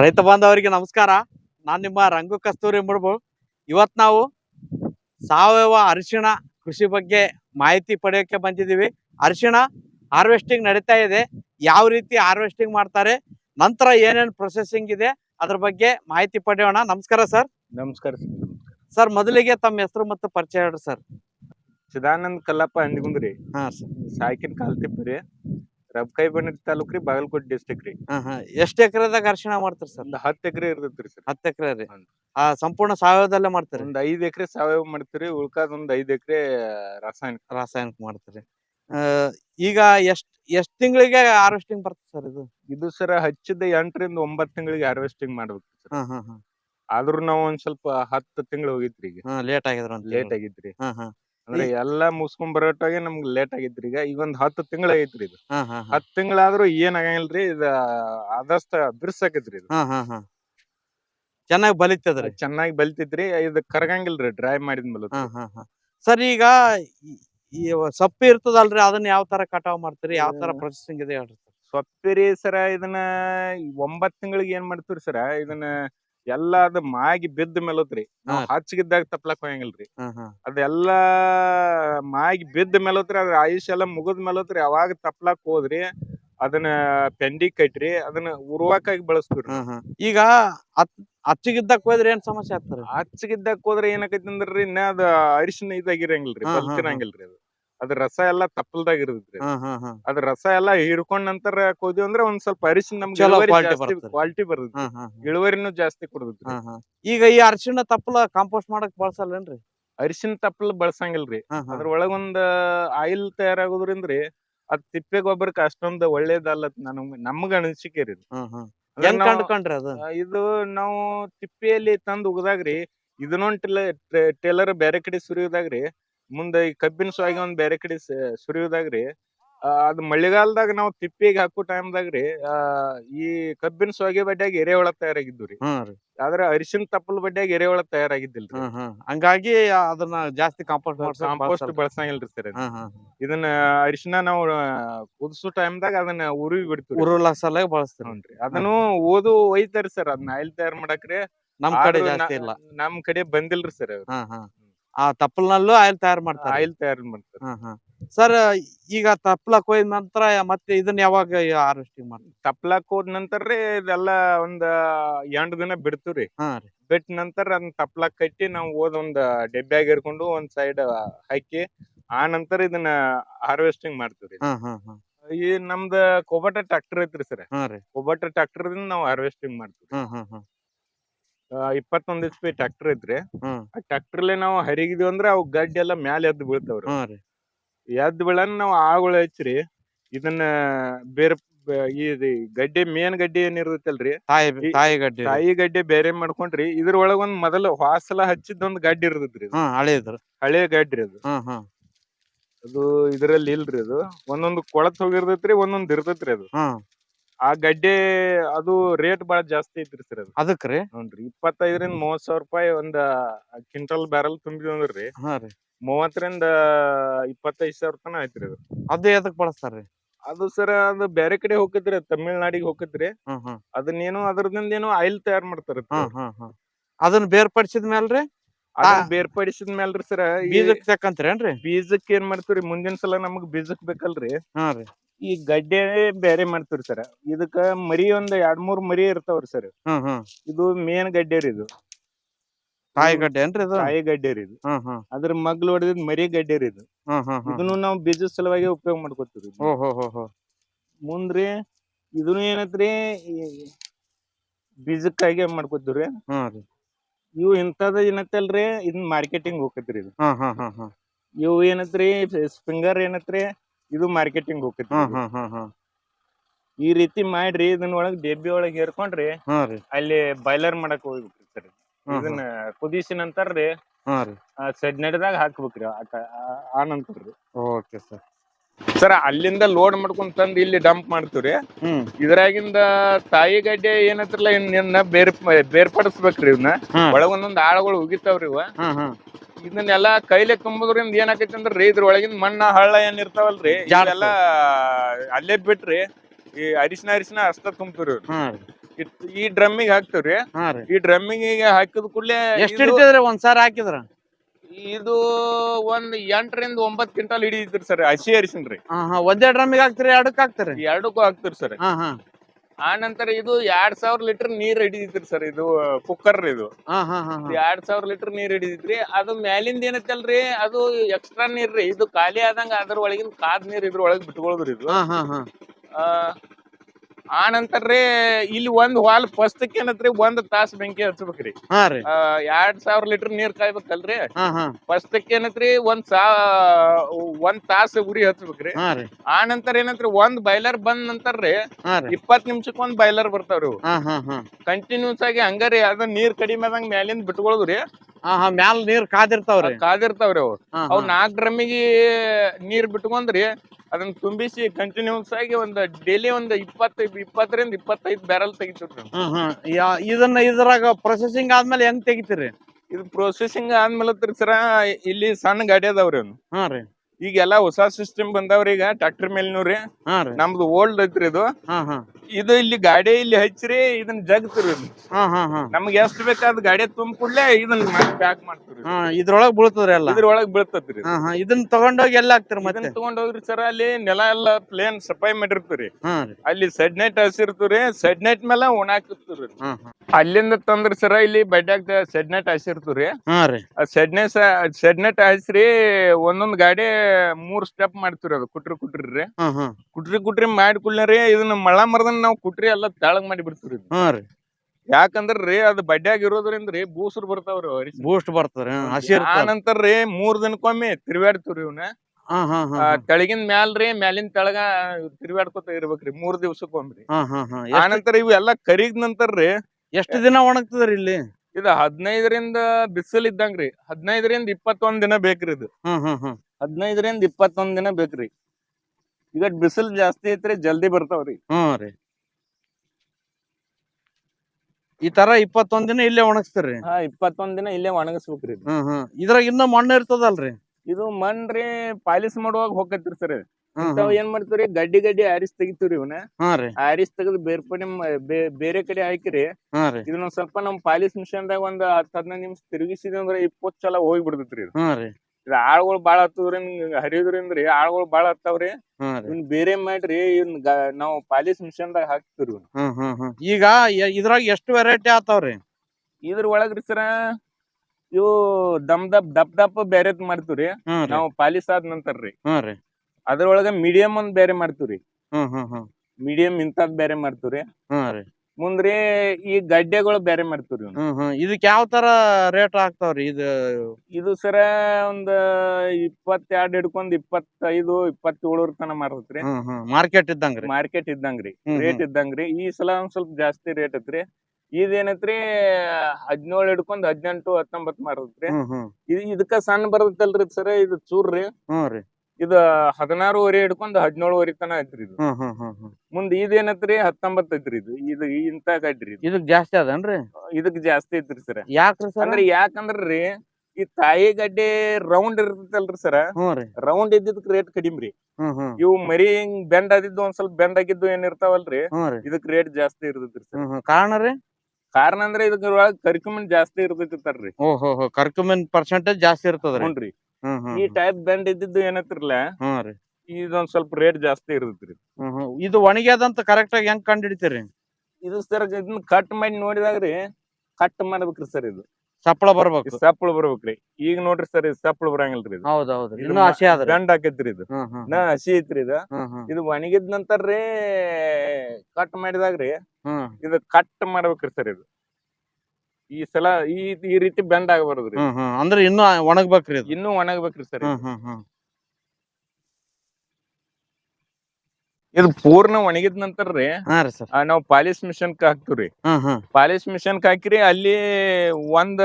ರೈತ ಬಾಂಧವರಿಗೆ ನಮಸ್ಕಾರ. ನಾನು ನಿಮ್ಮ ರಂಗು ಕಸ್ತೂರಿ ಮುಡ್ಬು ಇವತ್ತು ನಾವು ಸಾವಯವ ಅರಿಶಿಣ ಕೃಷಿ ಬಗ್ಗೆ ಮಾಹಿತಿ ಪಡೆಯೋಕ್ಕೆ ಬಂದಿದ್ದೀವಿ. ಅರಿಶಿಣ ಹಾರ್ವೆಸ್ಟಿಂಗ್ ನಡೀತಾ ಇದೆ. ಯಾವ ರೀತಿ ಹಾರ್ವೆಸ್ಟಿಂಗ್ ಮಾಡ್ತಾರೆ ನಂತರ ಏನೇನು ಪ್ರೊಸೆಸಿಂಗ್ ಇದೆ ಅದ್ರ ಬಗ್ಗೆ ಮಾಹಿತಿ ಪಡೆಯೋಣ. ನಮಸ್ಕಾರ ಸರ್. ನಮಸ್ಕಾರ ಸರ್. ಮೊದಲಿಗೆ ತಮ್ಮ ಹೆಸರು ಮತ್ತು ಪರಿಚಯ ಹೇಳ್ರಿ ಸರ್. ಚಿದಾನಂದ್ ಕಲ್ಲಪ್ಪ ಅಂದಿಗುಂದ್ರಿ. ಹಾ ಸರ್. ಸಾಕಿನ ಕಾಲ್ತಿಪ್ಪರಿ. ರಬ್ಕಾಯಿ ಬಣ್ಣ ತಾಲೂಕ್ ರೀ ಬಾಗಲಕೋಟೆ ಡಿಸ್ಟಿಕ್ ರೀ. ಎಷ್ಟ್ ಎಕರೆದಾಗ ಅರ್ಶಿಣ ಮಾಡ್ತಾರೆ ಸರ್? ಒಂದ್ ಹತ್ತ್ ಎಕರೆ ಇರ್ತೈತ್ರಿ ಸರ್. ಹತ್ತು ಎಕರೆ ರೀ. ಹ್ಮ್. ಆ ಸಂಪೂರ್ಣ ಸಾವಯವದಲ್ಲೇ ಮಾಡ್ತಾರೆ? ಒಂದ್ ಐದ್ ಎಕರೆ ಸಾವಯವ ಮಾಡ್ತೀರಿ ಉಳ್ಕಾದ ಒಂದ್ ಐದ್ ಎಕರೆ ರಾಸಾಯನಿಕ. ರಾಸಾಯನಿಕ ಮಾಡ್ತಾರೆ. ಆ, ಈಗ ಎಷ್ಟ್ ಎಷ್ಟ್ ತಿಂಗಳಿಗೆ ಹಾರ್ವೆಸ್ಟಿಂಗ್ ಬರ್ತದೆ ಸರ್ ಇದು? ಇದು ಸರ ಹಚ್ಚಿದ ಎಂಟರಿಂದ ಒಂಬತ್ ತಿಂಗಳಿಗೆ ಹಾರ್ವೆಸ್ಟಿಂಗ್ ಮಾಡ್ಬೇಕು ಸರ್. ಹಾ ಹಾ ಆದ್ರೂ ನಾವ್ ಒಂದ್ ಸ್ವಲ್ಪ ಹತ್ತು ತಿಂಗಳು ಹೋಗಿತ್ರಿ ಈಗ. ಲೇಟ್ ಆಗಿದ್ರ ಲೇಟ್ ಆಗಿದ್ರಿ ಹಾ ಹಾ. ಅಂದ್ರೆ ಎಲ್ಲಾ ಮುಗಿಸ್ಕೊಂಡ್ ಬರೋಟಾಗೆ ನಮ್ಗ್ ಲೇಟ್ ಆಗಿತ್ರಿ. ಈಗ ಈಗ ಒಂದ್ ಹತ್ತು ತಿಂಗಳ ಐತ್ರಿ ಇದು. ಹಾ ಹಾ ಹಾ. ಹತ್ತು ತಿಂಗಳಾದ್ರೂ ಏನ್ ಆಗಂಗಿಲ್ರಿ? ಇದ ಆದಷ್ಟ ಬಿರ್ಸಾಕೈತ್ರಿ ಇದು. ಹಾ ಹಾ ಹಾ. ಚೆನ್ನಾಗಿ ಬಲಿತದ್ರಿ. ಚೆನ್ನಾಗಿ ಬಲಿತೈತ್ರಿ. ಇದು ಕರಗಂಗಿಲ್ರಿ ಡ್ರೈ ಮಾಡಿದ್ಮೇಲೆ ಹಾ ಹಾ ಹಾ. ಸರ್ ಈಗ ಈ- ಈ ಸೊಪ್ಪು ಇರ್ತದಲ್ರಿ ಅದನ್ನ ಯಾವ ತರ ಕಟಾವ್ ಮಾಡ್ತೀರಿ? ಯಾವ ತರ ಪ್ರೊಸೆಸಿಂಗ್ ಇದೆ ಹೇಳ್ರಿ ಸೊಪ್ಪಿರಿ ಸರ ಇದನ್ನ ಒಂಬತ್ ತಿಂಗಳಿಗೆ ಏನ್ ಮಾಡ್ತೀರಿ ಸರ? ಇದನ್ನ ಎಲ್ಲಾ ಅದ ಮಾಗಿ ಬಿದ್ದ ಮೇಲತ್ರಿ. ನಾವ್. ಹಚ್ಚಗಿದ್ದಾಗ ತಪ್ಲಕ್ ಹೋಗಂಗಿಲ್ರಿ ಹಾ ಹಾ. ಅದೆಲ್ಲಾ ಮಾಗಿ ಬಿದ್ದ ಮೇಲತ್ರಿ ಅದ್ರ ಆಯುಷ್ ಎಲ್ಲಾ ಮುಗಿದ ಮೇಲತ್ರಿ ಅವಾಗ ತಪ್ಲಕ್ ಹೋದ್ರಿ. ಅದನ್ನ ಪೆಂಡಿ ಕಟ್ರಿ ಅದನ್ನ ಉರ್ವಾಕಾಗಿ ಬಳಸ್ತೀವ್ರಿ. ಈಗ ಹಚ್ಚಗಿದ್ದಕ್ ಹಚ್ಚಿಗಿದ್ದಕ್ ಹೋದ್ರೆ ಏನ್ ಸಮಸ್ಯೆ ಆಗ್ತಾರ ಹಚ್ಚಗಿದ್ದಾಗ ಹೋದ್ರೆ ಏನಾಕೈತಿ ಅಂದ್ರಿ ಇನ್ನ ಅದ ಅರಿಶಿನ ಇದಾಗಿರಂಗಿಲ್ರಿ. ಬಲ್ತಿರಂಗಿಲ್ರಿ ಅದು. ಅದ್ರ ರಸ ಎಲ್ಲಾ ತಪ್ಪಲ್ದಾಗ ಇರ್ತೈತ್ರಿ ಅದ್ರ ರಸ ಎಲ್ಲಾ ಹೀರ್ಕೊಂಡ್ ನಂತರ ಕೋದ್ವಿ ಅಂದ್ರೆ ಒಂದ್ ಸ್ವಲ್ಪ ಅರಿಶಿನ ನಮ್ಗೆ ಕ್ವಾಲಿಟಿ ಬರ್ತೈತಿ ಇಳುವರಿನೂ ಜಾಸ್ತಿ ಹಾ ಈಗ ಈ ಅರಿಶಿನ ತಪ್ಪಲ ಕಾಂಪೋಸ್ಟ್ ಮಾಡಕ್ ಬಳಸಲ್ಲೇನ್ರಿ? ಅರಿಶಿನ ತಪ್ಪಲ ಬಳಸಂಗಿಲ್ರಿ. ಹಾ ಹಾ. ಅದ್ರ ಒಳಗೊಂದ ಆಯಿಲ್ ತಯಾರಾಗೋದ್ರಿಂದ್ರಿ ಅದ್ ತಿಪ್ಪೆ ಗೊಬ್ಬರಕ್ಕೆ ಅಷ್ಟೊಂದ್ ಒಳ್ಳೇದಲ್ಲ ನಮ್ ನಮ್ಗ ಅನಿಸಿಕೆ ರೀ ಇದು ನಾವು ತಿಪ್ಪೆಯಲ್ಲಿ ತಂದ್ ಉಗದಾಗ್ರಿ. ಇದನ್ನೊಂದ್ ಟೇಲರ್ ಬೇರೆ ಕಡೆ ಸುರಿಯೋದಾಗ್ರಿ. ಮುಂದ ಈ ಕಬ್ಬಿನ ಸ್ವಾಗಿ ಒಂದ್ ಬೇರೆ ಕಡೆ ಸುರಿಯೋದಾಗ್ರಿ. ಅದ್ ಮಳೆಗಾಲದಾಗ ನಾವು ತಿಪ್ಪಿಗೆ ಹಾಕೋ ಟೈಮ್ದಾಗ್ರಿ ಆ ಈ ಕಬ್ಬಿನ ಸ್ವಾಗಿ ಬಡ್ಡ್ಯಾಗ ಎರೆಹುಳ ತಯಾರಾಗಿದ್ದು ರೀ. ಆದ್ರ ಅರಿಶಿನ ತಪ್ಪಲ್ ಬಡ್ಡಿಯಾಗ ಎರೆಹುಳ ತಯಾರಾಗಿದ್ದಿಲ್ರಿ. ಆಗಿದ್ದಿಲ್ರಿ ಹಂಗಾಗಿ ಅದನ್ನ ಜಾಸ್ತಿ ಕಾಂಪೋಸ್ಟ್ ಕಾಂಪೋಸ್ಟ್ ಬಳಸಂಗಿಲ್ರಿ ಸರ್ ಇದನ್ನ ಅರಿಶಿನ ನಾವು ಕುದಿಸೋ ಟೈಮ್ದಾಗ ಅದನ್ನ ಉರಿ ಬಿಡ್ತೀವಿ ಉರುಳ ಸಲಗ ಬಳಸ್ತೀವಿ ನೋಡ್ರಿ ಅದನ್ನು ಓದು ಒಯ್ತಾರಿ ಸರ್ ಅದನ್ನ ಆಯಿಲ್ ತಯಾರ್ ಮಾಡಕ್ರಿ. ನಮ್ ಕಡೆ ಆದ್ರೂ ಜಾಸ್ತಿ ಇಲ್ಲ. ನಮ್ ಕಡೆ ಬಂದಿಲ್ರಿ ಸರ್ ಆ ತಪ್ಪಲ್ನಲ್ಲೂ ಆಯಿಲ್ ತಯಾರು ಮಾಡ್ತಾರೆ. ಆಯಿಲ್ ತಯಾರು ಮಾಡ್ತಾರೆ. ಹಾ ಹಾ. ಸರ್ ಈಗ ತಪ್ಪಲ ಕೊಯ್ದ ನಂತರ ಮತ್ತೆ ಇದನ್ನ ಯಾವಾಗ ಹಾರ್ವೆಸ್ಟಿಂಗ್ ಮಾಡ್ತಾರೆ? ತಪ್ಪಲ ಕೋದ ನಂತರ ರೀ ಇದೆಲ್ಲ ಒಂದ್ ಎಂಟ್ ದಿನ ಬಿಡ್ತೀವ್ರಿ. ಹಾ ರೀ. ಬಿಟ್ಟ ನಂತರ ಅದನ್ನ ತಪ್ಪಲ ಕಟ್ಟಿ ನಾವು ಹೋದ ಒಂದ್ ಡೆಬ್ಬ್ಯಾಗ ಇರ್ಕೊಂಡು ಒಂದ್ ಸೈಡ್ ಹಾಕಿ ಆ ನಂತರ ಇದನ್ನ ಹಾರ್ವೆಸ್ಟಿಂಗ್ ಮಾಡ್ತೀವ್ರಿ. ಹಾ ಹಾ ಹಾ. ಈ ನಮ್ದ ಕೊಬಟ ಟ್ರಾಕ್ಟರ್ ಐತ್ರಿ ಸರ್. ಹಾ ರೀ. ಕೊಬಟ ಟ್ರಾಕ್ಟರ್ ನಾವು ಹಾರ್ವೆಸ್ಟಿಂಗ್ ಮಾಡ್ತೀವಿ ಹಾ ಹಾ ಹಾ. ಇಪ್ಪತ್ತೊಂದ್ ಎಚ್ ಪಿ ಟ್ರ್ಯಾಕ್ಟರ್ ಐತ್ರಿ ಹ್ಮ್. ಆ ಟ್ರ್ಯಾಕ್ಟರ್ಲೆ ನಾವು ಹರಿಗಿದ್ವಿ ಅಂದ್ರ ಅವು ಗಡ್ಡೆ ಎಲ್ಲಾ ಮ್ಯಾಲ ಎದ್ದು ಬೀಳ್ತಾವ್ರಿ. ಹಾ ರೀ. ಎದ್ದು ಬೀಳನ್ ನಾವು ಆಳುಗಳು ಹಚ್ಚ್ರಿ ಇದನ್ನ ಬೇರೆ ಬ- ಈ ಇದು ಗಡ್ಡೆ ಮೇನ್ ಗಡ್ಡೆ ಏನ್ ಇರ್ತೈತಲ್ರಿ ತಾಯಿ ಈ- ತಾಯಿ ಗಡ್ಡಿ ರೀ. ತಾಯಿ ಗಡ್ಡೆ ಬೇರೆ ಮಾಡ್ಕೊಂಡ್ರಿ ಇದ್ರ ಒಳಗ್ ಒಂದ್ ಮೊದಲ ವಾಸಲ ಹಚ್ಚಿದ್ ಒಂದ್ ಗಡ್ಡಿ ಇರ್ತೈತ್ರಿ ಇದು. ಹಾ ಹಳೇದ್ರ ಹಳೆ ಗಡ್ಡಿ ಅದು. ಹಾ ಹಾ ಅದು ಇದ್ರಲ್ಲಿ ಇಲ್ರಿ ಅದು. ಒಂದೊಂದು ಕೊಳತ್ ಹೋಗಿರ್ತೈತ್ರಿ ಒಂದೊಂದ್ ಇರ್ತೈತ್ರಿ ಅದು. ಹಾ ಆ ಗಡ್ಡೆ ಅದು ರೇಟ್ ಬಾಳ ಜಾಸ್ತಿ ಐತ್ರಿ ಸರ್ ಅದು. ಅದಕ್ರಿ ನೋಡ್ರಿ ಇಪ್ಪತ್ತೈದರಿಂದ ಮೂವತ್ ಸಾವಿರ ರೂಪಾಯಿ ಒಂದ್ ಕ್ವಿಂಟಲ್ ಬ್ಯಾರಲ್ ತುಂಬಿದ್ವಿ ಅಂದ್ರಿ ಹಾ ರೀ. ಮೂವತ್ತರಿಂದ ಇಪ್ಪತ್ತೈದ್ ಸಾವಿರ ತನ ಐತ್ರಿ ಅದು. ಅದು ಎದಕ್ ಬಳಸ್ತಾರ್ರಿ ಅದು ಸರ್ ಅದು ಬೇರೆ ಕಡೆ ಹೋಗತ್ರಿ ತಮಿಳ್ನಾಡಿಗೆ ಹೋಗತ್ರಿ ಅದನ್ನೇನು ಅದನ್ನೇನೋ ಅದ್ರದಿಂದ ಏನೋ ಆಯಿಲ್ ತಯಾರ್ ಮಾಡ್ತಾರ ಹಾ ಅದನ್ನ ಬೇರ್ಪಡಿಸಿದ ಮೇಲ್ರಿ ಅದನ್ನ ಬೇರ್ಪಡಿಸಿದ ಮೇಲ್ರಿ ಸರ್. ಬೀಜಕ್ ತಕ್ಕಂತೀರೇನ್ರಿ ಬೀಜಕ್ಕೆ ಏನ್ ಮಾಡ್ತೀವ್ರಿ? ಮುಂದಿನ ಸಲ ನಮಗ್ ಬೀಜಕ್ ಬೇಕಲ್ರಿ. ಹಾ ರೀ. ಈ ಗಡ್ಡೆ ಬೇರೆ ಮಾಡ್ತೀವ್ರಿ ಸರ್ ಇದಕ್ಕ ಮರಿ ಒಂದ್ ಎರಡ್ ಮೂರ್ ಮರಿ ಇರ್ತಾವ್ರಿ ಸರ್ ಹ್ಮ್ ಹ್ಮ್. ಇದು ಮೇನ್ ಗಡ್ಡೆ ರೀ ಇದು. ತಾಯಿ ಗಡ್ಡೆ ಏನ್ರಿ ಇದು? ತಾಯಿ ಗಡ್ಡೆ ರೀ ಇದು. ಹ್ಮ್ ಹ್ಮ್. ಅದ್ರ ಮಗ್ಲು ಹೊಡೆದಿದ್ ಮರಿ ಗಡ್ಡೆ ರೀ ಇದು. ಹ್ಮ್ ಹ್ಮ್ ಹ್ಮ್. ಇದನ್ನು ನಾವು ಬೀಜದ ಸಲುವಾಗಿ ಉಪಯೋಗ ಮಾಡ್ಕೋತೀವಿ ಓ ಹೋ ಹೋ ಹೋ ಮುಂದ್ರಿ ಇದನ್ನು ಏನತ್ರಿ ಈ ಬೀಜಕ್ಕಾಗಿ ಮಾಡ್ಕೊತೀವ್ರಿ. ಹ್ಮ್ ರೀ. ಇವು ಇಂಥದ್ ಏನತ್ತಲ್ರಿ ಇದನ್ನ ಮಾರ್ಕೆಟಿಂಗ್ ಹೋಗತ್ರಿ ಇದು. ಇವು ಏನತ್ರಿ ಸ್ಪ್ರಿಂಗರ್ ಏನತ್ರಿ ಇದು ಮಾರ್ಕೆಟಿಂಗ್ ಹೋಗ್ತೈತಿ ಈ ರೀತಿ ಮಾಡ್ರಿ ಇದನ್ನ ಒಳಗ್ ಡೆಬ್ಬಿ ಒಳಗ್ ಹೇರ್ಕೊಂಡ್ರಿ ಅಲ್ಲಿ ಬಾಯ್ಲರ್ ಮಾಡಕ್ ಹೋಗ್ಬೇಕ್ರಿ ಸರ್ ಇದನ್ನ ಕುದಿಸಿ ನಂತರ ರೀ ಹಾ ರೀ. ಸೆಡ್ ನಡೆದಾಗ ಹಾಕ್ಬೇಕ್ರಿ ಆ ಕ- ಆ- ಆ ನಂತರ ರೀ. Okay sir. ಸರ್ ಅಲ್ಲಿಂದ ಲೋಡ್ ಮಾಡ್ಕೊಂಡ್ ತಂದ್ ಇಲ್ಲಿ ಡಂಪ್ ಮಾಡ್ತೀವ್ರಿ ಇದ್ರಾಗಿಂದ ತಾಯಿ ಗಡ್ಡೆ ಏನತ್ರಲ್ಲ ಇನ್ನ ಬೇರ್ ಬೇರ್ಪಡಿಸ್ಬೇಕ್ರಿ ಒಳಗ್ ಒಂದೊಂದ್ ಆಳುಗಳು ಉಗಿತಾವ್ರಿ ಇವ. ಇದನ್ನೆಲ್ಲಾ ಕೈಲೆ ತುಂಬುದ್ರಿಂದ ಏನಾಕೈತಿ ರೀ ಇದ್ರ ಒಳಗಿನ ಮಣ್ಣ ಹಳ್ಳ ಏನ್ ಇರ್ತಾವಲ್ರಿ ಎಲ್ಲ ಇದೆಲ್ಲ ಅಲ್ಲೇ ಬಿಟ್ರಿ ಈ ಅರಿಶಿನ ಅರಿಶಿನ ಅಷ್ಟ ತುಂಬ್ತಿರಿ ಈ ಡ್ರಮ್ಮಿಗೆ ಹಾಕ್ತಿವ್ರಿ. ರೀ. ಈ ಡ್ರಮ್ಮಿಗೆ ಹಾಕಿದ ಕೂಡಲೇ ಎಷ್ಟ್ ಹಿಡಿತಿದ್ರಿ ಒಂದ್ ಸಾರಿ ಹಾಕಿದ್ರ? ಇದು ಒಂದ್ ಎಂಟರಿಂದ ಒಂಬತ್ ಕ್ವಿಂಟಲ್ ಹಿಡಿದಿತ್ರಿ ಸರ್ ಹಸಿ ಅರಿಶಿನ್ರಿ ಒಂದೇ ಡ್ರಮ್ಮಿಗೆ ಹಾಕ್ತಿರಿ ಎರಡಕ್ಕೆ ಹಾಕ್ತಿರಿ? ಎರಡಕ್ಕೂ ಹಾಕ್ತಿರಿ ಸರ್. ಹಾ ಹಾ. ಆ ನಂತರ ಇದು ಎರಡ್ ಸಾವಿರ ಲೀಟರ್ ನೀರ್ ಹಿಡಿದಿತ್ರಿ ಸರ್ ಇದು ಕುಕ್ಕರ್ ಇದು. ಹಾ ಹಾ ಹಾ ಹಾ. ಎರಡ್ ಸಾವಿರ ಲೀಟರ್ ನೀರ್ ಹಿಡಿದಿತ್ರಿ. ಅದು ಮ್ಯಾಲಿಂದ ಏನತ್ತಲ್ರಿ ಅದು ಎಕ್ಸ್ಟ್ರಾ ನೀರ್ ರೀ ಇದು ಖಾಲಿ ಆದಂಗ ಅದ್ರ ಒಳಗಿನ ಕಾದ್ ನೀರ್ ಇದ್ರ ಒಳಗ್ ಬಿಟ್ಕೊಳ್ಳೋದ್ರಿ ಇದು. ಹಾ ಹಾ ಹಾ. ಆ, ಆ ನಂತರ ರೀ ಇಲ್ಲಿ ಒಂದ್ ಹಾಲ್ ಫಸ್ಟ್ ಏನತ್ರಿ ಒಂದ್ ತಾಸ್ ಬೆಂಕಿ ಹಚ್ಬೇಕ್ರಿ. ಹಾ ರೀ. ಆ, ಎರಡ್ ಸಾವಿರ ಲೀಟರ್ ನೀರ್ ಕಾಯ್ಬೇಕಲ್ರಿ? ಹಾ ಹಾ. ಫಸ್ಟಕ್ ಏನತ್ರಿ ಒಂದ್ ಸಾ ಒಂದ್ ತಾಸ್ ಉರಿ ಹಚ್ಬೇಕ್ರಿ. ಹಾ ರೀ. ಆ ನಂತರ ಏನಂತ್ರಿ ಒಂದ್ ಬೈಲರ್ ಬಂದ್ ನಂತರ ರೀ ಹಾ ರೀ. ಇಪ್ಪತ್ ನಿಮಿಷಕ್ ಒಂದ್ ಬೈಲರ್ ಬರ್ತಾವ್ರಿ ಹಾ ಹಾ ಹಾ. ಕಂಟಿನ್ಯೂಸ್ ಆಗಿ ಹಂಗಾರಿ ಅದ ನೀರ್ ಕಡಿಮೆ ಆದಂಗ ಮ್ಯಾಲಿಂದ ಬಿಟ್ಕೊಳ್ಳೋದ್ರಿ ಹಾ ಹಾ ಮ್ಯಾಲ್ ನೀರ್ ಕಾದಿರ್ತಾವ್ರಿ ಕಾದಿರ್ತಾವ್ರಿ ಅವು. ಹಾ ಅವ್ ನಾಲ್ಕ್ ಡ್ರಮ್ಮಿಗೆ ನೀರ್ ಬಿಟ್ಕೊಂಡ್ರಿ ಅದನ್ನ ತುಂಬಿಸಿ ಕಂಟಿನ್ಯೂಸ್ ಆಗಿ ಒಂದು ಡೈಲಿ ಒಂದು ಇಪ್ಪತ್ತು ಇಪ್ಪತ್ತರಿಂದ ಇಪ್ಪತ್ತೈದು ಬ್ಯಾರಲ್ ತೆಗಿತೀವಿ ಯಾ- ಇದನ್ನ ಇದ್ರಾಗ ಪ್ರೊಸೆಸಿಂಗ್ ಆದ್ಮೇಲೆ ಹೆಂಗ್ ತೆಗಿತೀರಿ? ಇದು ಪ್ರೊಸೆಸಿಂಗ್ ಆದ್ಮೇಲೆ ಸರ ಇಲ್ಲಿ ಸಣ್ಣ ಗಾಡಿ ಅದಾವ್ರಿ ಅವ್ನು ಹಾ ರೀ. ಈಗ ಎಲ್ಲಾ ಹೊಸ ಸಿಸ್ಟಮ್ ಬಂದವ್ರಿ ಈಗ ಟ್ರಾಕ್ಟರ್ ಮೇಲ್ನೂರಿ ಹಾ ರೀ. ನಮ್ದು ಓಲ್ಡ್ ಐತ್ರಿ ಇದು. ಹಾ ಹಾ. ಇದು ಇಲ್ಲಿ ಗಾಡಿ ಇಲ್ಲಿ ಹಚ್ಚ್ರಿ ಇದನ್ನ ಜಗ್ತಿರಿ ಹಾ ಹಾ ಹಾ. ನಮ್ಗೆ ಎಷ್ಟ್ ಬೇಕಾದ ಗಾಡಿ ತುಂಬ ಕೂಡ್ಲೆ ಇದನ್ನ ಪ್ಯಾಕ್ ಮಾಡ್ತೀವಿ ಹಾ ಇದ್ರೊಳಗ್ ಬೀಳ್ತದ್ರಿ ಎಲ್ಲ. ಇದ್ರೊಳಗ್ ಬೀಳ್ತದ್ರಿ. ಹಾ ಹಾ. ಇದನ್ನ ತಗೊಂಡೋಗಿ ಎಲ್ಲ ಹಾಕ್ತಿರಿ ಮತ್ತೆ? ಇದನ್ನ ತಗೊಂಡ್ ಹೋಗ್ರಿ ಸರ್ ಅಲ್ಲಿ ನೆಲ ಎಲ್ಲ ಪ್ಲೇನ್ ಸಫಾಯಿ ಮಾಡಿರ್ತೀರಿ ಹಾ ರೀ. ಅಲ್ಲಿ ಸೆಡ್ ನೈಟ್ ಹಸಿರ್ತೀರಿ ಸೆಡ್ ನೈಟ್ ಮೇಲೆ ಒಣಾಕಿರ್ತೀರಿ ಹಾ ಹಾ. ಅಲ್ಲಿಂದ ತಂದ್ರಿ ಸರ ಇಲ್ಲಿ ಬಡ್ಯಾಗ ಸೆಡ್ ನೈಟ್ ಹಸಿರ್ತೀರಿ ಹಾ ರೀ. ಆ ಸೆಡ್ ನೈಟ್ ಸೆಡ್ ನೈಟ್ ಹಸಿರಿ ಒಂದೊಂದ್ ಗಾಡಿ ಮೂರ್ ಸ್ಟೆಪ್ ಮಾಡ್ತೀವ್ರಿ ಅದು. ಕುಟ್ರಿ ಕುಟ್ರಿ ರೀ. ಕುಟ್ರಿ ಕುಟ್ರಿ ಮಾಡಿ ಕೂಡ್ಲೆ ಇದನ್ನ ಮಳ ಮರದನ್ ನಾವು ಕುಟ್ರಿ ಎಲ್ಲ ತೆಳಗ್ ಮಾಡಿ ಬಿಡ್ತೀವ್ರಿ ರೀ. ಯಾಕಂದ್ರ ರೀ ಅದು ಬಡ್ಯಾಗ ಇರೋದ್ರಿಂದ ರೀ ಬೂಸರು ಬರ್ತಾವ್ರಿ. ಬೂಸ್ಟ್ ಬರ್ತಾರ ಆನಂತರ ಹಸಿ ಆ ಇರ್ತದ. ನಂತರ ರೀ ಮೂರ್ ದಿನಕ್ಕೊಮ್ಮೆ ತಿರ್ಗಾಡ್ತೀವ್ರಿ ಇವನ್ನ ಹಾ ಹಾ ಹಾ ಆ, ತೆಳಗಿನ ಮ್ಯಾಲ್ ರೀ ಮ್ಯಾಲಿನ ತೆಳಗ ತಿರ್ಗಾಡ್ಕೊತ ಇರ್ಬೇಕ್ರಿ ಮೂರ್ ದಿವ್ಸಕ್ಕೊಮ್ಮೆ ಹಾ ಹಾ ಹಾ. ಆ ನಂತರ ಇವೆಲ್ಲ ಕರಿಗ್ ನಂತರ ರೀ ಎಷ್ಟು ದಿನ ಒಣಗ್ತದ್ರಿ ಇಲ್ಲಿ? ಇದು ಹದಿನೈದರಿಂದ ಬಿಸಿಲ್ ಇದ್ದಂಗ್ರಿ ಹದಿನೈದರಿಂದ ಇಪ್ಪತ್ತೊಂದ್ ದಿನ ಬೇಕ್ರಿ ಇದು. ಹದಿನೈದರಿಂದ ಇಪ್ಪತ್ತೊಂದ್ ದಿನ ಬೇಕ್ರಿ. ಈಗ ಬಿಸಿಲ್ ಜಾಸ್ತಿ ಐತ್ರಿ ಜಲ್ದಿ ಬರ್ತಾವ್ರಿ. ಹಾ ರೀ. ಈ ತರ ಇಪ್ಪತ್ತೊಂದ್ ದಿನ ಇಲ್ಲೇ ಒಣಗಿಸ್ತೀರಿ? ಹಾ ಇಪ್ಪತ್ತೊಂದ್ ದಿನ ಇಲ್ಲೇ ಒಣಗಿಸ್ಬೇಕ್ರಿ. ಇದು. ಹ್ಮ್ ಹ್ಮ್ ಇದ್ರಾಗ ಇನ್ನ ಮಣ್ಣು ಇರ್ತದಲ್ರಿ? ಇದು ಮಣ್ರಿ ಪಾಲಿಸ್ ಮಾಡುವಾಗ ಹೋಗತ್ತಿರ್ ಸರ್. ಹ್ಮ್ ಏನ್ ಮಾಡ್ತೀವ್ರಿ ಗಡ್ಡಿ ಗಡ್ಡಿ ಆರಿಸ್ ತೆಗಿತೀವ್ರಿ ಇವನ್ನ ಹಾ ರೀ. ಆರಿಸ್ ತೆಗೆದು ಬೇರ್ಪಡಿ ಮ- ಬೇ- ಬೇರೆ ಕಡೆ ಹಾಕಿರಿ. ಹಾ ರೀ. ಇದನ್ನ ಸ್ವಲ್ಪ ನಮ್ ಪಾಲಿಸ್ ಮಿಷನ್ ದಾಗ ಒಂದ್ ಹತ್ತ್ ಹದಿನೈದು ನಿಮಿಷ ತಿರುಗಿಸಿದ್ರೆ ಅಂದ್ರೆ ಇಪ್ಪತ್ ಸಲ ಹೋಗಿ ಬಿಡ್ತೈತ್ರಿ ಇದು. ಹಾ ರೀ. ಇದು ಆಳ್ಗಳು ಬಾಳ ಹತ್ತದ್ರಿಂದ ಹರಿಯೋದ್ರಿಂದ್ರಿ ಆಳ್ಗಳು ಬಾಳ ಹತ್ತಾವ್ರಿ. ಇವ್ನ ಬೇರೆ ಮಾಡ್ರಿ ಇವ್ನ್ ಗ- ನಾವು ಪಾಲಿಸ್ ಮಿಷನ್ದಾಗ ಹಾಕ್ತಿವ್ರಿ ಇವ್ನ. ಹ್ಮ್ ಹ್ಮ್ ಹ್ಮ್. ಈಗ ಯ- ಇದ್ರಾಗ ಎಷ್ಟು ವೆರೈಟಿ ಆತಾವ್ರಿ ಇದ್ರ ಒಳಗ್ರಿ ಸರ ಇವು ದಮ್ ದಪ್ ದಪ್ ದಪ್ ಬ್ಯಾರೆದ್ ಮಾಡ್ತೇವ್ರಿ. ನಾವ್ ರೀ. ನಾವು ಪಾಲಿಸ್ ಆದ ನಂತರ್ರಿ ರೀ. ಹ್ಮ್ ರೀ. ಅದ್ರೊಳಗ ಮೀಡಿಯಂ ಒಂದ್ ಬೇರೆ ಮಾಡ್ತೇವ್ರಿ. ಹ್ಮ್ ಹ್ಮ್ ಹ್ಮ್. ಮೀಡಿಯಂ ಇಂತದ್ ಬೇರೆ ಮಾಡ್ತಿವ್ರಿ. ಹ್ಮ್ ರೀ. ಮುಂದ್ರಿ ಈ ಗಡ್ಡೆಗಳು ಬೇರೆ ಮಾಡ್ತೀವ್ರಿ ಇವ್ನ. ಹ್ಮ್ ಹ್ಮ್. ಇದಕ್ ಯಾವ ತರ ರೇಟ್ ಆಗ್ತಾವ್ರಿ ಇದು ಇದು ಸರ ಒಂದ್ ಇಪ್ಪತ್ತೆರಡ್ ಹಿಡ್ಕೊಂಡ್ ಇಪ್ಪತ್ತೈದು ಇಪ್ಪತ್ತೇಳರ ತನ ಮಾರ್ತ್ರಿ ಹ್ಮ್ ಹ್ಮ್. ಮಾರ್ಕೆಟ್ ಇದ್ದಂಗ್ರಿ. ಮಾರ್ಕೆಟ್ ಇದ್ದಂಗ್ರಿ. ಹ್ಮ್ ರೇಟ್ ಇದ್ದಂಗ್ರಿ. ಈ ಸಲ ಒಂದ್ ಸ್ವಲ್ಪ ಜಾಸ್ತಿ ರೇಟ್ ಐತ್ರಿ. ಇದೇನೈತ್ರಿ ಹದಿನೇಳು ಹಿಡ್ಕೊಂಡ್ ಹದಿನೆಂಟು ಹತ್ತೊಂಬತ್ ಮಾರತ್ರಿ ಹ್ಮ್ ಹ್ಮ್. ಇದು ಇದಕ್ಕ ಸಣ್ಣ ಬರ್ತೈತಲ್ರಿ ಸರ ಇದು ಚೂರ್ರಿ. ಹ್ಮ್ ರೀ. ಇದು ಹದಿನಾರೂವರೆ ಹಿಡ್ಕೊಂಡ್ ಹದಿನೇಳುವರೆ ತನ ಐತ್ರಿ ಇದು. ಹ್ಮ್ ಹ್ಮ್ ಹ್ಮ್ ಹ್ಮ್. ಮುಂದ್ ಇದೇನತ್ರಿ ಹತ್ತೊಂಬತ್ ಐತ್ರಿ ಇದು. ಇದು ಇಂತ ಕಟ್ರಿ ಇದು. ಇದಕ್ ಜಾಸ್ತಿ ಅದನ್ರಿ? ಇದಕ್ ಜಾಸ್ತಿ ಐತ್ರಿ ಸರ. ಯಾಕ್ರಿ ಸರ್? ಅಂದ್ರೆ ಯಾಕಂದ್ರಿ ಈ ತಾಯಿ ಗಡ್ಡೆ ರೌಂಡ್ ಇರ್ತೈತಲ್ರಿ ಸರ. ರೀ. ರೌಂಡ್ ಇದ್ದಿದ್ ರೇಟ್ ಕಡಿಮ್ರಿ. ರೀ ಹ್ಮ್ ಹ್ಮ್. ಇವು ಮರಿ ಹಿಂಗ್ ಬೆಂಡ್ ಆದಿದ್ದು ಒಂದ್ ಸ್ವಲ್ಪ ಬೆಂಡ್ ಆಗಿದ್ದು ಏನ್ ಇರ್ತಾವಲ್ರಿ ರೀ. ಇದಕ್ ರೇಟ್ ಜಾಸ್ತಿ ಇರ್ತೈತ್ರಿ ಸರ್. ಹ್ಮ್ ಹ್ಮ್. ಕಾರಣ ರೀ? ಕಾರಣ ಅಂದ್ರೆ ಇದಕ್ ಒಳಗ್ ಜಾಸ್ತಿ ಇರ್ತೈತಿರ್ತಾರ್ರಿ ಓ ಹೋ ಹೋ ಕರ್ಕುಮೆನ್ ಪರ್ಸೆಂಟೇಜ್ ಜಾಸ್ತಿ ಇರ್ತದ್ರಿ. ಹ್ಮ್ ಈ ಟೈಪ್ ಬೆಂಡ್ ಇದ್ದಿದ್ದು ಏನತ್ತಿರ್ಲ? ಇದೊಂದ್ ಸ್ವಲ್ಪ ರೇಟ್ ಜಾಸ್ತಿ ಇರುತ್ತೆ ಇದು ಒಣಗ್ಯಾದಂತ ಕರೆಕ್ಟ್ ಆಗಿ ಹೆಂಗ್ ಕಂಡು ಹಿಡಿತೀರಿ ಇದು ಸರ್ ಇದನ್ನ ಕಟ್ ಮಾಡಿ ನೋಡಿದಾಗ್ರಿ ಕಟ್ ಮಾಡ್ಬೇಕ್ರಿ ಸರ್ ಇದು. ಸಪ್ಪಳ ಬರ್ಬೇಕು. ಸಪ್ಪಳ ಬರ್ಬೇಕ್ರಿ. ಈಗ ನೋಡ್ರಿ ಸರ್ ಇದು ಸಪ್ಪಳ ಬರಂಗಿಲ್ರಿ ಇದು. ಇನ್ನೂ ಹಸಿ ಹಾಕೈತ್ರಿ ಇದು. ನಾ ಹಸಿ ಐತ್ರಿ ಇದು. ಇದು ಒಣಗಿದ ನಂತರ ರೀ ಕಟ್ ಮಾಡಿದಾಗ್ರಿ ಇದು ಕಟ್ ಮಾಡ್ಬೇಕ್ರಿ ಸರ್ ಇದು. ಈ ಸಲ ಈ ಈ ರೀತಿ ಬೆಂಡ್ ಆಗಬಾರದ್ರಿ. ಹ್ಮ್ ಹ್ಮ್. ಅಂದ್ರೆ ಇನ್ನು ಒಣಗ್ಬೇಕ್ರಿ ಇನ್ನು ಇನ್ನೂ ಒಣಗ್ಬೇಕ್ರಿ ಸರ್. ಹ್ಮ್ ಹ್ಮ್ ಹ್ಮ್. ಇದು ಪೂರ್ಣ ಒಣಗಿದ ನಂತರ ರೀ ಹಾ ರೀ ಸರ್. ನಾವು ಪಾಲಿಶ್ ಮಿಷನ್ ಹಾಕ್ತಿವ್ರಿ. ಹ್ಮ್ ಹ್ಮ್. ಪಾಲಿಶ್ ಮಿಷನ್ ಹಾಕಿರಿ ಅಲ್ಲಿ ಒಂದ್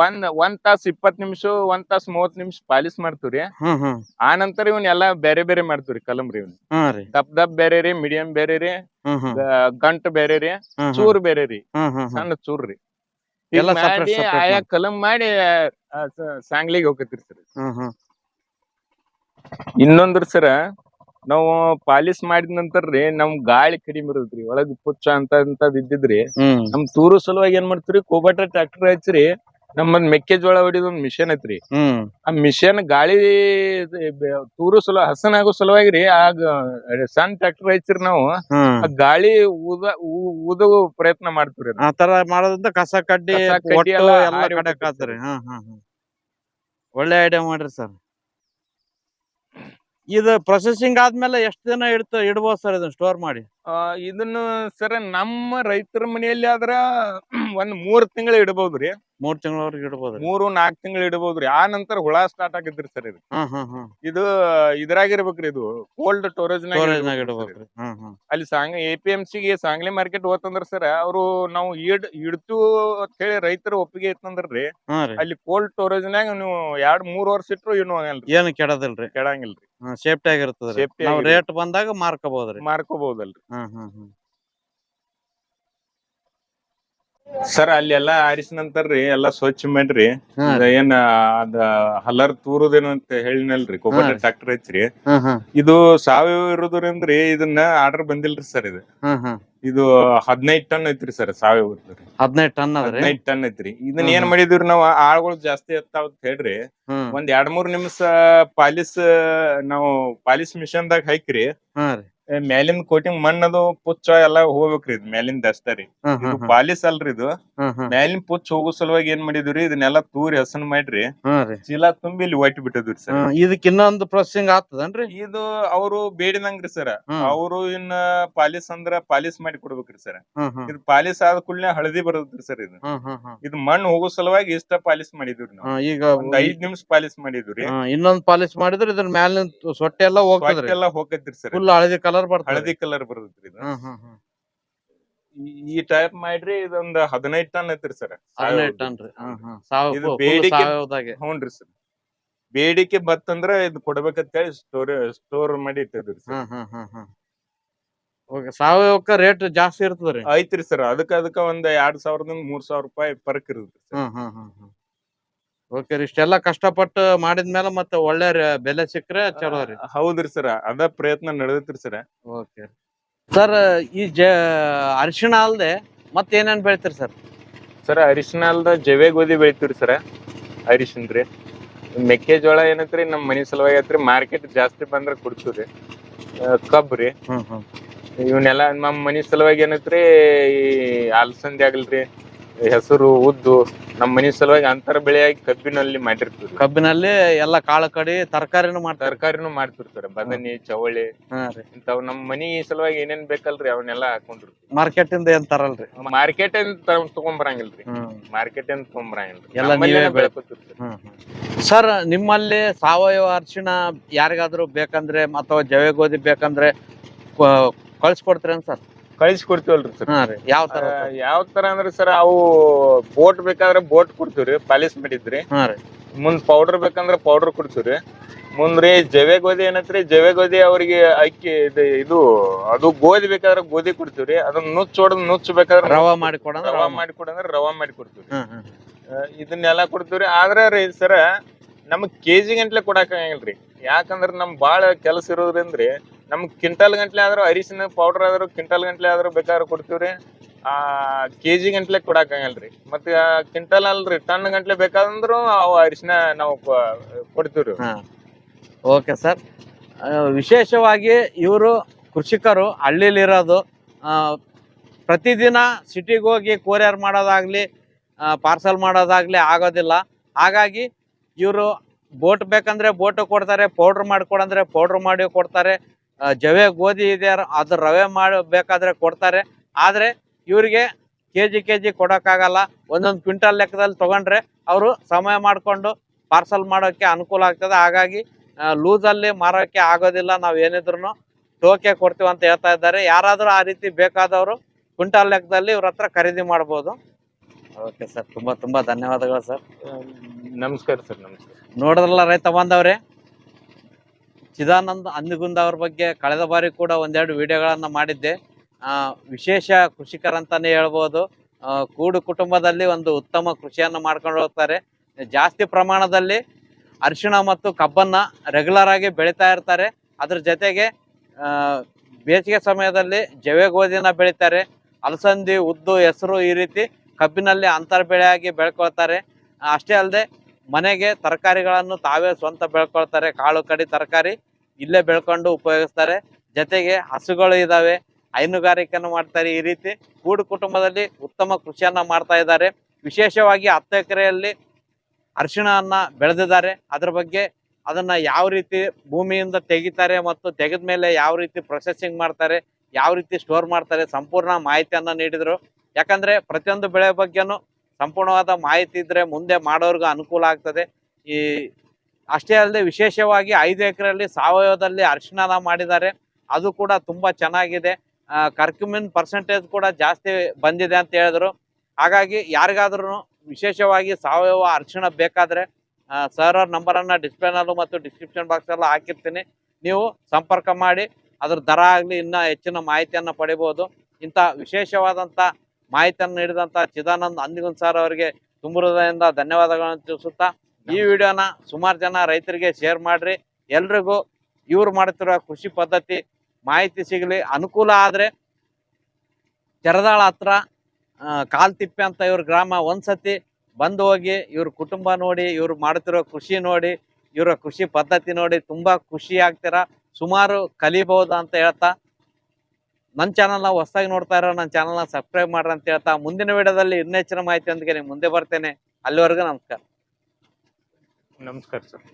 ಒಂದ್ ಒಂದ್ ತಾಸ್ ಇಪ್ಪತ್ ನಿಮಿಷ ಒಂದ್ ತಾಸ್ ಮೂವತ್ ನಿಮಿಷ ಪಾಲಿಶ್ ಮಾಡ್ತೀವ್ರಿ. ಹ್ಮ್ ಹ್ಮ್. ಆ ನಂತರ ಇವನ್ ಎಲ್ಲಾ ಬೇರೆ ಬೇರೆ ಮಾಡ್ತೀವ್ರಿ ಕಲಂಬ್ರಿ ಇವ್ನ. ಹ್ಮ್ ರೀ. ದಪ್ ದಪ್ ಬೇರೆ ರೀ ಮೀಡಿಯಂ ಬೇರೆ ರೀ ಹ್ಮ್ ಹ್ಮ್. ಗ- ಗಂಟ್ ಬೇರೆ ರೀ ಹ್ಮ್ ಹ್ಮ್. ಚೂರ್ ಬೇರೆ ರೀ ಹ್ಮ್ ಹ್ಮ್ ಹ್ಮ್. ಸಣ್ಣ ಚೂರ್ ರೀ. ಎಲ್ಲ separate ಮಾಡಿ separate ಆಯಾ. ಕಲಂ ಮಾಡಿ ಆ, ಸ- ಸಾಂಗ್ಲಿಗೆ ಹೋಗತ್ರಿ ಸರ್. ಹ್ಮ್ ಹ್ಮ್. ಇನ್ನೊಂದ್ರ ಸರ ನಾವು ಪಾಲಿಸ್ ಮಾಡಿದ ನಂತರ ರೀ ನಮ್ ಗಾಳಿ ಕಡಿಮೆ ಇರತ್ರಿ ಒಳಗ್ ಪುಚ್ಚ ಅಂತ ಅಂತದ್ ಇದ್ದಿದ್ರಿ ಹ್ಮ್. ನಮ್ ತೂರು ಸಲುವಾಗಿ ಏನ್ ಮಾಡ್ತೀರಿ ಕೋಬಾಟ ಟ್ರಾಕ್ಟರ್ ಹಚ್ಚಿರಿ ನಮ್ಮದ್ ಮೆಕ್ಕೆಜೋಳ ಹೊಡಿದ ಒಂದ್ ಮಿಷನ್ ಐತ್ರಿ. ಹ್ಮ್. ಆ ಮಿಷನ್ ಗಾಳಿ ತೂರು ಸಲ ಹಸನ್ ಆಗೋ ಸಲುವಾಗಿ ರೀ ಆಗ ಸಣ್ಣ ಟ್ರಾಕ್ಟರ್ ಹಚ್ಚಿರಿ ನಾವು ಹ್ಮ್. ಆ ಗಾಳಿ ಊದ ಊ- ಊದೋ ಪ್ರಯತ್ನ ಮಾಡ್ತೀವಿ ಆ ತರ ಮಾಡೋದ್ರಿಂದ ಕಸ ಕಡ್ಡಿ ಕಸ ಕಡ್ಡಿ ಒಟ್ಟು ಎಲ್ಲ ಎಲ್ಲ ಹಾರಿ ಕಡೆ ಹೋಗ್ತೈತೆ ಕಾತ್ರಿ. ಹಾ ಹಾ ಹಾ ಒಳ್ಳೆ ಐಡಿಯಾ ಮಾಡ್ರಿ ಸರ್ ಇದು ಪ್ರೊಸೆಸಿಂಗ್ ಆದ್ಮೇಲೆ ಎಷ್ಟ್ ದಿನ ಇಡ್ತ ಇಡ್ಬೋದು ಸರ್ ಇದನ್ನ ಸ್ಟೋರ್ ಮಾಡಿ? ಆ, ಇದನ್ನ ಸರ ನಮ್ಮ ರೈತರ ಮನೆಯಲ್ಲಿ ಆದ್ರ ಒಂದ್ ಮೂರ್ ತಿಂಗಳು ಇಡಬಹುದ್ರಿ ಮೂರ್ ತಿಂಗಳವರೆಗೆ ಇಡ್ಬೋದು ಮೂರು ನಾಲ್ಕು ತಿಂಗಳು ಇಡಬಹುದ್ರಿ ಆ ನಂತರ ಹುಳ ಸ್ಟಾರ್ಟ್ ಆಗಿದ್ರಿ ಸರ್ ಇದು. ಹಾ ಹಾ ಹಾ. ಇದು ಇದ್ರಾಗಿರ್ಬೇಕ್ರಿ ಇದು. ಕೋಲ್ಡ್ ಸ್ಟೋರೇಜ್ ಸ್ಟೋರೇಜ್ ನಾಗ ಇಡ್ಬೇಕ್ರಿ ಹಾ ಹಾ. ಅಲ್ಲಿ ಸಾಂಗ್ ಎ ಪಿ ಎಂ ಗೆ ಸಾಂಗ್ಲಿ ಮಾರ್ಕೆಟ್ ಹೋತಂದ್ರ ಸರ್ ಅವರು ನಾವು ಇಡ್ ಇಡ್ತು ಅಂತ ಹೇಳಿ ರೈತರ ಒಪ್ಪಿಗೆ ಇತ್ತಂದ್ರಿ ಹಾ ರೀ. ಅಲ್ಲಿ ಕೋಲ್ಡ್ ಸ್ಟೋರೇಜ್ನಾಗ ನೀವು ಎರಡ್ ಮೂರ್ ವರ್ಷ ಇಟ್ರು ಏನು ಆಗಲ್ರಿ. ಏನು ಕೆಡದಿಲ್ರಿ. ಕೆಡಂಗಿಲ್ರಿ. ಸೇಫ್ಟಿ ಆಗಿರ್ತದ್ರಿ. Safety ನಾವ್. ರೇಟ್ ಬಂದಾಗ ಮಾರ್ಕೋಬಹುದ್ರಿ ಮಾರ್ಕೋಬಹುದಲ್ರಿ ಸರ್ ಅಲ್ಲಿ ಎಲ್ಲಾ ಆರಿಸಿ ನಂತರ ರೀ ಎಲ್ಲಾ ಸ್ವಚ್ಛ ಮಾಡ್ರಿ. ಹಾ. ಏನ್ ಅದ ಹಲರ್ ತೂರುದೇನು ಅಂತ ಹೇಳಿನಲ್ರಿ ಕೊಬ್ಬರಿ ಹಾ. ರೀ. ಟ್ರಾಕ್ಟರ್ ಐತ್ರಿ ಇದು ಸಾವಯವ ಇರೋದ್ರಿಂದ್ರಿ ಇದನ್ನ ಆರ್ಡರ್ ಬಂದಿಲ್ರಿ ಸರ್ ಇದು. ಇದು ಹದಿನೈದ್ ಟನ್ ಐತ್ರಿ ಸರ್ ಸಾವಯವ ಹದಿನೈದು ಟನ್ ಅದ್ರಿ ಹದಿನೈದ್ ಟನ್ ಐತ್ರಿ. ಇದನ್ನ ಏನ್ ಹ್ಮ್. ಮಾಡಿದಿವ್ರಿ ನಾವ್ ಆಳ್ಗಳು ಜಾಸ್ತಿ ಎತ್ತಾವ್ ಅಂತ ಹೇಳ್ರಿ. ಹ್ಮ್ ಒಂದ್ ಎರಡ್ ಮೂರ್ ನಿಮಿಷ ಪಾಲಿಸ್ ನಾವು ಪಾಲಿಸ್ ಮಿಷನ್ ದಾಗ ಹಾಕ್ರಿ. ಹಾ ರೀ. ಏ, ಕೋಟಿಂಗ್ ಕೋಟಿಂಗ್ ಮಣ್ಣದು ಪುಚ್ಚ ಎಲ್ಲಾ ಹೋಗ್ಬೇಕ್ರಿ ಇದು ಮ್ಯಾಲಿನ ದಸ್ತರಿ ಇದು ಪಾಲಿಸ್ ಅಲ್ರಿ ಇದು. ಮ್ಯಾಲಿನ ಪುಚ್ಚ ಹೋಗೋ ಸಲುವಾಗಿ ಏನ್ ಮಾಡಿದ್ರಿ ಇದನ್ನೆಲ್ಲ ತೂರಿ ಹಸನ್ ಮಾಡ್ರಿ. ಚೀಲ ತುಂಬಿ ಇಲ್ಲಿ ಒಟ್ಟಿ ಬಿಟ್ಟದ್ರಿ ಸರ್. ಇದಕ್ಕೆ ಇದಕ್ ಇನ್ನೊಂದು ಪ್ರೊಸೆಸಿಂಗ್ ಆಗ್ತದನ್ರಿ? ಇದು ಅವರು ಬೇಡಿದಂಗ್ರಿ ಸರ್. ಅವರು ಇನ್ನ ಪಾಲಿಸ್ ಅಂದ್ರ ಪಾಲಿಸ್ ಮಾಡಿ ಕೊಡ್ಬೇಕ್ರಿ ಸರ್. ಇದು ಪಾಲಿಸ್ ಆದ ಕೂಡಲೇ ಹಳದಿ ಬರದ್ರಿ ಸರ್ ಇದು. ಇದು ಮಣ್ಣು ಹೋಗೋ ಸಲುವಾಗಿ ಇಷ್ಟ ಪಾಲಿಸ್ ಮಾಡಿದ್ರಿ ಈಗ ಒಂದ್ ಐದ್ ನಿಮಿಷ ಪಾಲಿಸ್ ಮಾಡಿದ್ರಿ ಇನ್ನೊಂದು ಪಾಲಿಶ್ ಮಾಡಿದ್ರೆ ಇದ್ರ ಮ್ಯಾಲಿನ ಸೊಟ್ಟೆ ಎಲ್ಲ ಹೋಗ್ತದ್ರಿ. ಎಲ್ಲ ಹೋಗತ್ರಿ ಸರ್. ಫುಲ್ ಹಳದಿ ಕಲರ್ ಬರ್ತದೆ. ಹಳದಿ ಕಲರ್ ಬರುತ್ತೆ ಇದು. ಹ್ಮ್ ಹ್ಮ್ ಹ್ಮ್. ಈ- ಟೈಪ್ ಮಾಡ್ರಿ ಇದೊಂದು ಹದಿನೈದ್ ಟನ್ ಐತ್ರಿ ಸರ್. ಹದಿನೈದು ಟನ್ ರೀ. ಹ್ಮ್ ಹ್ಮ್. ಇದು full ಬೇಡಿಕೆ- ಸಾವಯವದಾಗೆ ಹ್ಞೂನ್ರಿ ಸರ್. ಬೇಡಿಕೆ ಬತ್ತಂದ್ರ ಇದು ಕೊಡ್ಬೇಕಂತ ಹೇಳಿ ಸ್ಟೋರ್ ಸ್ಟೋರ್ ಮಾಡಿ ಇಟ್ಟಿದ್ರಿ ಸರ್. ಹ್ಮ್ ಹ್ಮ್ ಹ್ಮ್ ಹ್ಮ್. ಓಕೆ ಸಾವಯವಕ್ಕ ರೇಟ್ ಜಾಸ್ತಿ ಇರ್ತದ್ರಿ. ಐತ್ರಿ ಸರ್. ಅದಕ್ಕ ಅದಕ್ಕ ಒಂದ್ ಎರಡ್ ಸಾವಿರದಿಂದ ಮೂರ್ ಸಾವಿರ ರೂಪಾಯಿ ಫರ್ಕ್ ಇರುತ್ತೆ ಸರ್. ಹ್ಮ್ ಹ್ಮ್ ಹ್ಮ್ ಹ್ಮ್. ಓಕೆ ರೀ ಇಷ್ಟೆಲ್ಲ ಕಷ್ಟಪಟ್ಟು ಮಾಡಿದ್ಮೇಲೆ ಮತ್ತೆ ಒಳ್ಳೆ ರೆ- ಬೆಲೆ ಸಿಕ್ಕ್ರೆ ಚಲೋ ರೀ. ಹೌದ್ರಿ ಸರ್ ಅದ ಪ್ರಯತ್ನ ನಡೆದೈತ್ರಿ ಸರ್. ಓಕೆ ಸರ್ ಈ ಜ ಅರಿಶಿಣ ಅಲ್ದೆ ಮತ್ತೆ ಏನೇನ್ ಬೆಳಿತೀರಿ ಸರ್ ಸರ್ ಅರಿಶಿಣ ಅಲ್ದ ಜವೆ ಗೋಧಿ ಬೆಳಿತೀವ್ರಿ ಸರ್ ಅರಿಶಿಣ ರೀ. ಮೆಕ್ಕೆಜೋಳ ಏನೈತ್ರಿ ನಮ್ ಮನಿ ಸಲುವಾಗಿ ಐತ್ರಿ ಮಾರ್ಕೆಟ್ ಜಾಸ್ತಿ ಬಂದ್ರ ಕೊಡ್ತೀವ್ರಿ. ಕಬ್ಬು ಕಬ್ಬ್ ರೀ. ಹ್ಮ್ ಹ್ಮ್. ಇವನ್ನೆಲ್ಲ ನಮ್ ಮನಿ ಸಲುವಾಗಿ ಏನೈತ್ರಿ ಈ ಅಲಸಂದಿ ಆಗಲ್ರಿ ಹೆಸರು ಉದ್ದು ನಮ್ಮ ಮನಿ ಸಲುವಾಗಿ ಅಂತರ ಬೆಳೆಯಾಗಿ ಕಬ್ಬಿನಲ್ಲಿ ಮಾಡಿರ್ತೀವಿ ಕಬ್ಬಿನಲ್ಲಿ ಎಲ್ಲಾ ಕಾಳು ಕಡಿ ತರಕಾರಿನೂ ಮಾಡ್ತಾರೆ ತರಕಾರಿನೂ ಮಾಡ್ತಿರ್ತಾರೆ ಬದನೆ ಚವಳಿ ಇಂಥವ್ ನಮ್ಮ ಮನಿ ಸಲುವಾಗಿ ಏನೇನ್ ಬೇಕಲ್ರಿ ಅವನ್ನೆಲ್ಲ ಹಾಕೊಂಡಿರ್ತೀವಿ. ಮಾರ್ಕೆಟ್ ಇಂದ ಏನ್ ತರಲ್ರಿ? ಮಾರ್ಕೆಟ್ ತಗೊಂಬರಂಗಿಲ್ರಿ. ಹ್ಮ್. ಮಾರ್ಕೆಟ್ ಏನ್ ತಗೊಂಬರಂಗಿಲ್ರಿ. ಎಲ್ಲ ನೀವೇ ಬೆಳೆ- ಬೆಳ್ಕೊತೀವಿ sir. ಹ್ಮ್ ಹ್ಮ್. ಸರ್ ನಿಮ್ಮಲ್ಲಿ ಸಾವಯವ ಅರಿಶಿಣ ಯಾರಿಗಾದ್ರೂ ಬೇಕಂದ್ರೆ ಅಥವಾ ಜವೆ ಗೋಧಿ ಬೇಕಂದ್ರೆ ಕಳ್ಸ್ಕೊಡ್ತೀರೇನ್ ಸರ್? ಕಳಿಸಿ ಕೊಡ್ತೀವಲ್ರಿ ಸರ್. ಹಾ ರೀ ಯಾವ ತರ ಯಾವ ತರ ಅಂದ್ರೆ ಸರ್ ಅವು ಬೋಟ್ ಬೇಕಾದ್ರೆ ಬೋಟ್ ಕೊಡ್ತೀವ್ರಿ ಪಾಲಿಸ್ ಮಾಡಿದ್ರಿ. ಹಾ ರೀ. ಮುಂದ್ ಪೌಡರ್ ಬೇಕಂದ್ರೆ ಪೌಡರ್ ಕೊಡ್ತೀವ್ರಿ. ಮುಂದ್ರಿ ಜವೆ ಗೋಧಿ ಏನತ್ರಿ ಜವೆ ಗೋಧಿ ಅವ್ರಿಗೆ ಅಕ್ಕಿ ಇದು ಇದು ಅದು ಗೋಧಿ ಬೇಕಾದ್ರೆ ಗೋಧಿ ಕೊಡ್ತೀವ್ರಿ ಅದನ್ನ ನುಚ್ಚ ಹೊಡೆದ್ ನುಚ್ಚ ಬೇಕಾದ್ರೆ ರವಾ ಮಾಡಿ ಕೊಡಂದ್ರ ರವಾ ಮಾಡಿ. ಕೊಡಂದ್ರ ರವಾ ಮಾಡಿ ಕೊಡ್ತೀವ್ರಿ. ಹ್ಮ್ ಹ್ಮ್ ಆ, ಇದನ್ನೆಲ್ಲ ಕೊಡ್ತೀವ್ರಿ ಆದ್ರೆ ರೀ ಸರ ನಮಗ್ ಕೆಜಿ ಗಂಟ್ಲೆ ಕೊಡಕ್ ಆಗಂಗಿಲ್ರಿ. ಯಾಕಂದ್ರ ನಮ್ ಬಾಳ ಕೆಲಸ ಇರೋದ್ರಿಂದ್ರಿ ನಮ್ಗ್ ಕ್ವಿಂಟಲ್ ಗಂಟ್ಲೆ ಆದ್ರೂ ಅರಿಶಿನ ಪೌಡರ್ ಆದ್ರೂ ಕ್ವಿಂಟಲ್ ಗಂಟ್ಲೆ ಆದ್ರೂ ಬೇಕಾದ್ರೂ ಕೊಡ್ತೀವ್ರಿ ಆ, ಕೆಜಿ ಗಂಟ್ಲೆ ಕೊಡಾಕ ಆಗಲ್ರಿ ಮತ್ತೆ ಕ್ವಿಂಟಲ್ ಅಲ್ರಿ ಟನ್ ಗಂಟ್ಲೆ ಬೇಕಾದಂದ್ರು ಅವು ಅರಿಶಿನ ನಾವು ಕೊ- ಕೊಡ್ತೀವ್ರಿ. Okay sir. ವಿಶೇಷವಾಗಿ ಇವರು ಕೃಷಿಕರು ಹಳ್ಳಿಲಿರೋದು ಪ್ರತಿದಿನ ಸಿಟಿಗೆ ಹೋಗಿ ಕೊರಿಯರ್ ಮಾಡೋದಾಗ್ಲಿ ಪಾರ್ಸಲ್ ಮಾಡೋದಾಗ್ಲಿ ಆಗೋದಿಲ್ಲ. ಹಾಗಾಗಿ ಇವರು ಬೋಟ್ ಬೇಕಂದ್ರೆ ಬೋಟ್ ಕೊಡ್ತಾರೆ ಪೌಡ್ರ್ ಮಾಡಿಕೊಡಂದ್ರೆ ಪೌಡ್ರ್ ಮಾಡಿ ಕೊಡ್ತಾರೆ. ಜವೆ ಗೋಧಿ ಇದೆ ಅದು ರವೆ ಮಾಡಬೇಕಾದ್ರೆ ಕೊಡ್ತಾರೆ. ಆದರೆ ಇವರಿಗೆ ಕೆ ಜಿ ಕೆ ಜಿ ಕೊಡೋಕ್ಕಾಗಲ್ಲ. ಒಂದೊಂದು ಕ್ವಿಂಟಲ್ ಲೆಕ್ಕದಲ್ಲಿ ತಗೊಂಡ್ರೆ ಅವರು ಸಮಯ ಮಾಡಿಕೊಂಡು ಪಾರ್ಸಲ್ ಮಾಡೋಕ್ಕೆ ಅನುಕೂಲ ಆಗ್ತದೆ. ಹಾಗಾಗಿ ಲೂಸಲ್ಲಿ ಮಾರೋಕ್ಕೆ ಆಗೋದಿಲ್ಲ. ನಾವು ಏನಿದ್ರು ಟೋಕೆ ಕೊಡ್ತೀವಿ ಅಂತ ಹೇಳ್ತಾ ಇದ್ದಾರೆ. ಯಾರಾದರೂ ಆ ರೀತಿ ಬೇಕಾದವರು ಕ್ವಿಂಟಲ್ ಲೆಕ್ಕದಲ್ಲಿ ಇವ್ರ ಹತ್ರ ಖರೀದಿ ಮಾಡ್ಬೋದು. Okay sir. ತುಂಬ ತುಂಬ ಧನ್ಯವಾದಗಳು ಸರ್. ನಮಸ್ಕಾರ ಸರ್ ನಮಸ್ಕಾರ. ನೋಡಿದ್ರಲ್ಲ ರೈತ ಬಾಂಧವ್ರೆ? ಚಿದಾನಂದ್ ಅಂದಿಗುಂದ ಅವ್ರ ಬಗ್ಗೆ ಕಳೆದ ಬಾರಿ ಕೂಡ ಒಂದೆರಡು ವಿಡಿಯೋಗಳನ್ನು ಮಾಡಿದ್ದೆ. ವಿಶೇಷ ಕೃಷಿಕರಂತಾನೆ ಹೇಳ್ಬೋದು. ಕೂಡು ಕುಟುಂಬದಲ್ಲಿ ಒಂದು ಉತ್ತಮ ಕೃಷಿಯನ್ನು ಮಾಡ್ಕೊಂಡು ಹೋಗ್ತಾರೆ. ಜಾಸ್ತಿ ಪ್ರಮಾಣದಲ್ಲಿ ಅರಿಶಿಣ ಮತ್ತು ಕಬ್ಬನ್ನು ರೆಗ್ಯುಲರ್ ಆಗಿ ಬೆಳೀತಾ ಇರ್ತಾರೆ. ಅದ್ರ ಜೊತೆಗೆ ಬೇಸಿಗೆ ಸಮಯದಲ್ಲಿ ಜವೆ ಗೋಧಿನ ಬೆಳಿತಾರೆ. ಅಲಸಂದಿ, ಉದ್ದು, ಹೆಸರು ಈ ರೀತಿ ಕಬ್ಬಿನಲ್ಲಿ ಅಂತರ್ ಬೆಳೆಯಾಗಿ ಬೆಳ್ಕೊಳ್ತಾರೆ. ಅಷ್ಟೇ ಅಲ್ಲದೆ ಮನೆಗೆ ತರಕಾರಿಗಳನ್ನು ತಾವೇ ಸ್ವಂತ ಬೆಳ್ಕೊಳ್ತಾರೆ, ಕಾಳು ಕಡಿ ತರಕಾರಿ ಇಲ್ಲೇ ಬೆಳ್ಕೊಂಡು ಉಪಯೋಗಿಸ್ತಾರೆ. ಜೊತೆಗೆ ಹಸುಗಳು ಇದಾವೆ ಹೈನುಗಾರಿಕೆಯನ್ನು ಮಾಡ್ತಾರೆ ಈ ರೀತಿ. ಕೂಡು ಕುಟುಂಬದಲ್ಲಿ ಉತ್ತಮ ಕೃಷಿಯನ್ನ ಮಾಡ್ತಾ ಇದ್ದಾರೆ. ವಿಶೇಷವಾಗಿ ಹತ್ತು ಎಕರೆಯಲ್ಲಿ ಅರಿಶಿಣವನ್ನ ಬೆಳೆದಿದ್ದಾರೆ. ಅದ್ರ ಬಗ್ಗೆ ಅದನ್ನ ಯಾವ ರೀತಿ ಭೂಮಿಯಿಂದ ತೆಗಿತಾರೆ ಮತ್ತು ತೆಗೆದ ಮೇಲೆ ಯಾವ ರೀತಿ ಪ್ರೊಸೆಸಿಂಗ್ ಮಾಡ್ತಾರೆ, ಯಾವ ರೀತಿ ಸ್ಟೋರ್ ಮಾಡ್ತಾರೆ, ಸಂಪೂರ್ಣ ಮಾಹಿತಿಯನ್ನ ನೀಡಿದರು. ಯಾಕಂದ್ರೆ ಪ್ರತಿಯೊಂದು ಬೆಳೆ ಬಗ್ಗೆನೂ ಸಂಪೂರ್ಣವಾದ ಮಾಹಿತಿ ಇದ್ದರೆ ಮುಂದೆ ಮಾಡೋರ್ಗೂ ಅನುಕೂಲ ಆಗ್ತದೆ. ಈ ಅಷ್ಟೇ ಅಲ್ಲದೆ ವಿಶೇಷವಾಗಿ ಐದು ಎಕರೆಯಲ್ಲಿ ಸಾವಯವದಲ್ಲಿ ಅರಿಶಿಣನ ಮಾಡಿದ್ದಾರೆ. ಅದು ಕೂಡ ತುಂಬ ಚೆನ್ನಾಗಿದೆ. ಕರ್ಕ್ಯುಮಿನ್ ಪರ್ಸೆಂಟೇಜ್ ಕೂಡ ಜಾಸ್ತಿ ಬಂದಿದೆ ಅಂತ ಹೇಳಿದ್ರು. ಹಾಗಾಗಿ ಯಾರಿಗಾದ್ರೂ ವಿಶೇಷವಾಗಿ ಸಾವಯವ ಅರಿಶಿಣ ಬೇಕಾದರೆ ಸರ್ ಅವ್ರ ನಂಬರನ್ನು ಡಿಸ್ಪ್ಲೇನಲ್ಲೂ ಮತ್ತು ಡಿಸ್ಕ್ರಿಪ್ಷನ್ ಬಾಕ್ಸ್ ಎಲ್ಲ ಹಾಕಿರ್ತೀನಿ. ನೀವು ಸಂಪರ್ಕ ಮಾಡಿ, ಅದ್ರ ದರ ಆಗಲಿ ಇನ್ನೂ ಹೆಚ್ಚಿನ ಮಾಹಿತಿಯನ್ನು ಪಡಿಬೋದು. ಇಂಥ ವಿಶೇಷವಾದಂಥ ಮಾಹಿತಿಯನ್ನು ನೀಡಿದಂಥ ಚಿದಾನಂದ್ ಅಂದಿಗುನ್ ಸರ್ ಅವರಿಗೆ ತುಂಬ ಹೃದಯದಿಂದ ಧನ್ಯವಾದಗಳನ್ನು ತಿಳಿಸುತ್ತಾ ಈ ವಿಡಿಯೋನ ಸುಮಾರು ಜನ ರೈತರಿಗೆ ಶೇರ್ ಮಾಡಿರಿ. ಎಲ್ರಿಗೂ ಇವ್ರು ಮಾಡುತ್ತಿರುವ ಕೃಷಿ ಪದ್ಧತಿ ಮಾಹಿತಿ ಸಿಗಲಿ. ಅನುಕೂಲ ಆದರೆ ಚರದಾಳ ಹತ್ರ ಕಾಲ್ತಿಪ್ಪೆ ಅಂತ ಇವ್ರ ಗ್ರಾಮ ಒಂದ್ಸತಿ ಬಂದು ಹೋಗಿ ಇವ್ರ ಕುಟುಂಬ ನೋಡಿ ಇವ್ರು ಮಾಡುತ್ತಿರೋ ಕೃಷಿ ನೋಡಿ ಇವರ ಕೃಷಿ ಪದ್ಧತಿ ನೋಡಿ ತುಂಬ ಖುಷಿ ಆಗ್ತೀರಾ? ಸುಮಾರು ಕಲಿಬಹುದು ಅಂತ ಹೇಳ್ತಾ ನನ್ನ ಚಾನಲ್ನ ಹೊಸದಾಗಿ ನೋಡ್ತಾ ಇರೋ ನನ್ನ ಚಾನಲ್ನ ಸಬ್ಸ್ಕ್ರೈಬ್ ಮಾಡ್ರಿ ಅಂತ ಹೇಳ್ತಾ ಮುಂದಿನ ವಿಡಿಯೋದಲ್ಲಿ ಇನ್ನೆಚ್ಚಿನ ಮಾಹಿತಿಯೊಂದಿಗೆ ನಿಮ್ ಮುಂದೆ ಬರ್ತೇನೆ. ಅಲ್ಲಿವರೆಗೂ ನಮಸ್ಕಾರ. ನಮಸ್ಕಾರ ಸರ್.